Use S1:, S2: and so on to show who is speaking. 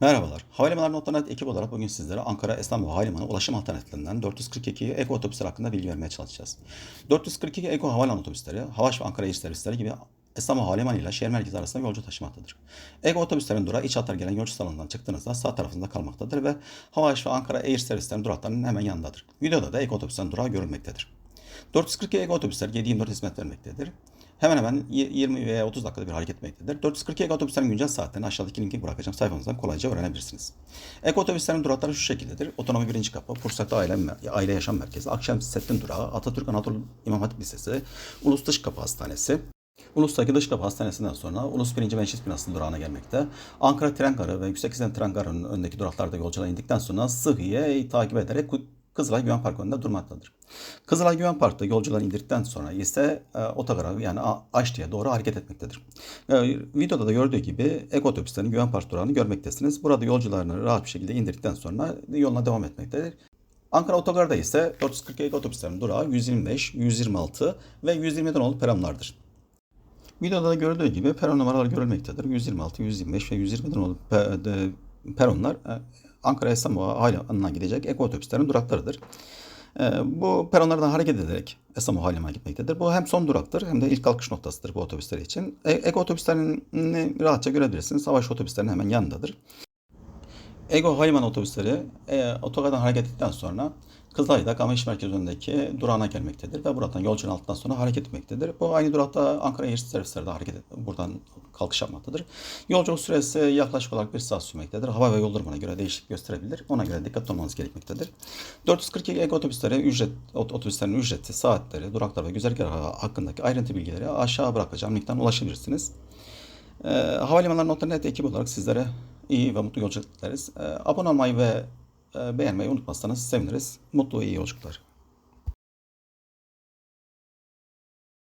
S1: Merhabalar. Havalimanları Notlarnet ekip olarak bugün sizlere Ankara İstanbul Havalimanı ulaşım alternatiflerinden 442 Eko otobüsleri hakkında bilgi vermeye çalışacağız. 442 Eko havalimanı otobüsleri, Havaş ve Ankara İş servisleri gibi İstanbul Havalimanı ile şehir merkezi arasında yolcu taşımaktadır. Eko otobüslerin durağı iç hatlar gelen yolcu salonundan çıktığınızda sağ tarafında kalmaktadır ve Havaş ve Ankara Air servislerinin duraklarının hemen yanındadır. Videoda da Eko otobüslerin durağı görülmektedir. 442 Eko otobüsler 7-24 hizmet vermektedir. Hemen hemen 20 veya 30 dakikada bir hareket etmektedir. 442 Eko otobüslerin güncel saatlerini aşağıdaki linki bırakacağım sayfamızdan kolayca öğrenebilirsiniz. Eko otobüslerin durakları şu şekildedir. Otonomi birinci kapı, Pursaklı Aile, Aile Yaşam Merkezi, Akşam Settin Durağı, Atatürk Anadolu İmam Hatip Lisesi, Ulus Dış Kapı Hastanesi, Ulus'taki Dış Kapı Hastanesi'nden sonra Ulus 1. Meclis Binası'nın durağına gelmekte. Ankara Tren Garı ve Yüksek Hızlı Tren Garı'nın önündeki duraklarda yolcular indikten sonra Sıhhiye takip ederek Kızılay Güven Parkı önünde durmaktadır. Kızılay Güven Park'ta yolcular indirdikten sonra ise e, otogara yani Aşti'ye doğru hareket etmektedir. E, videoda da gördüğü gibi ek otobüslerin Güven Park durağını görmektesiniz. Burada yolcularını rahat bir şekilde indirdikten sonra yoluna devam etmektedir. Ankara Otogar'da ise 442 otobüslerin durağı 125, 126 ve 120'den olup peronlardır. Videoda da görüldüğü gibi peron numaraları görülmektedir. 126, 125 ve 120'den olup peronlar e, Ankara İstanbul Havalimanı'na gidecek ek otobüslerin duraklarıdır. E, Bu peronlardan hareket ederek İstanbul Havalimanı'na gitmektedir. Bu hem son duraktır hem de ilk kalkış noktasıdır bu otobüsler için. E, Ek otobüslerini rahatça görebilirsiniz. Savaş otobüslerinin hemen yanındadır. Ego Havalimanı otobüsleri e, otogardan hareket ettikten sonra Kızılay'da Gamaş Merkezi önündeki durağına gelmektedir ve buradan yolcunun altından sonra hareket etmektedir. Bu aynı durakta Ankara Air servisleri de hareket et, buradan kalkış yapmaktadır. Yolculuk süresi yaklaşık olarak bir saat sürmektedir. Hava ve yol durumuna göre değişik gösterebilir. Ona göre dikkat olmanız gerekmektedir. 442 Ego otobüsleri ücret, ot- otobüslerin ücreti, saatleri, duraklar ve güzergahı hakkındaki ayrıntı bilgileri aşağı bırakacağım linkten ulaşabilirsiniz. E, Havalimanları Notları.net ekibi olarak sizlere iyi ve mutlu yolculuk dileriz. E, abone olmayı ve e, beğenmeyi unutmazsanız seviniriz. Mutlu iyi yolculuklar.